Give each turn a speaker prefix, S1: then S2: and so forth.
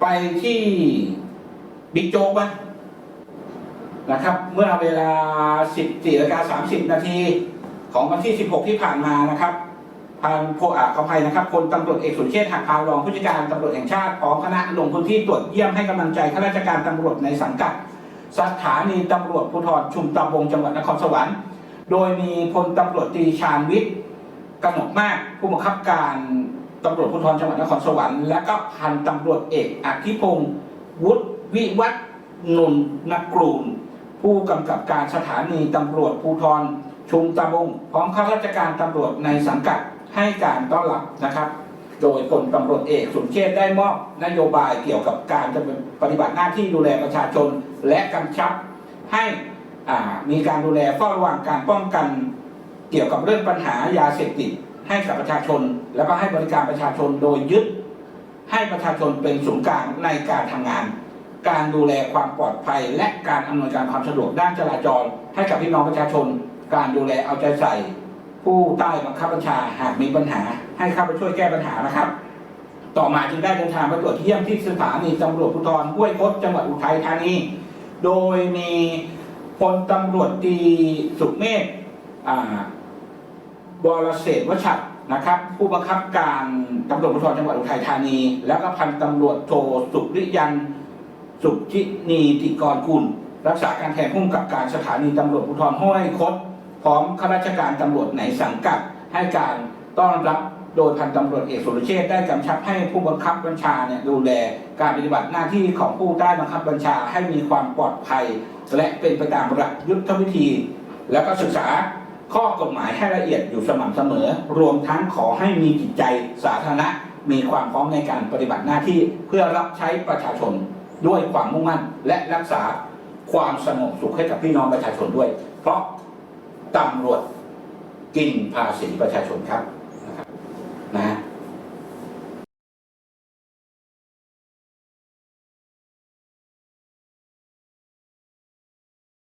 S1: ไปที่บิ๊กโจ๊กบ้างนะครับ เมื่อเวลา 14นาฬิกา30 นาทีของวันที่ 16 ที่ผ่านมานะครับพันโพอาขอภัยนะครับพลตำรวจเอกสุรเชษฐ์หักพานรองผู้จัดการตำรวจแห่งชาติพร้อมคณะลงพื้นที่ตรวจเยี่ยมให้กำลังใจข้าราชการตำรวจในสังกัด สถานีตำรวจภูธรชุมตำบงจังหวัดนครสวรรค์ โดยมีพลตำรวจตรีชาญวิทย์กนกมากผู้บังคับการ ตำรวจภูธรจังหวัดนครสวรรค์และก็พันตำรวจเอกอธิพงศ์วุฒิวิวัฒนุนนกรูลผู้กำกับการสถานีตำรวจภูธรชุมตำบงพร้อมข้าราชการตำรวจในสังกัดให้การต้อนรับนะครับ โดยพลตำรวจเอกสุรเชษได้มอบนโยบายเกี่ยวกับการปฏิบัติหน้าที่ดูแลประชาชน และกำชับให้มีการดูแลเฝ้าระวังการป้องกัน เกี่ยวกับเรื่องปัญหายาเสพติด ให้กับประชาชน แล้วก็ให้บริการประชาชนโดยยึด ให้ประชาชนเป็นศูนย์กลางในการทำงาน การดูแลความปลอดภัย และการอำนวยการความสะดวกด้านจราจร ให้กับพี่น้องประชาชน การดูแลเอาใจใส่ ผู้ใต้บังคับบัญชาหากมีปัญหา ให้เข้าไปช่วยแก้ปัญหานะครับ ต่อมาจึงได้เดินทางไปตรวจเยี่ยมที่สถานีตำรวจภูธรห้วยคดจังหวัดอุทัยธานี โดยมีพลตำรวจตีสุเมธ อ่าบรเศรษฐ์วชัดนะครับ ผู้บังคับการตำรวจภูธรจังหวัดอุทัยธานี แล้วก็พันตำรวจโทสุริยันสุจินีติกรกุล รักษาการแทนผู้กับการสถานีตำรวจภูธรห้วยคดพร้อมข้าราชการตำรวจในสังกัด ให้การต้อนรับโดยพันตำรวจเอกสุรเชษได้กำชับให้ผู้บังคับบัญชาเนี่ยดูแลการปฏิบัติหน้าที่ของผู้ใต้บังคับบัญชาให้มีความปลอดภัย และเป็นไปตามหลักยุทธวิธี แล้วก็ศึกษา ข้อกฎหมายให้ละเอียดอยู่สม่ำเสมอ รวมทั้งขอให้มีจิตใจสาธารณะ มีความพร้อมในการปฏิบัติหน้าที่เพื่อรับใช้ประชาชนด้วยความมุ่งมั่น และรักษาความสงบสุขให้กับพี่น้องประชาชนด้วย เพราะตำรวจกินภาษีประชาชนครับ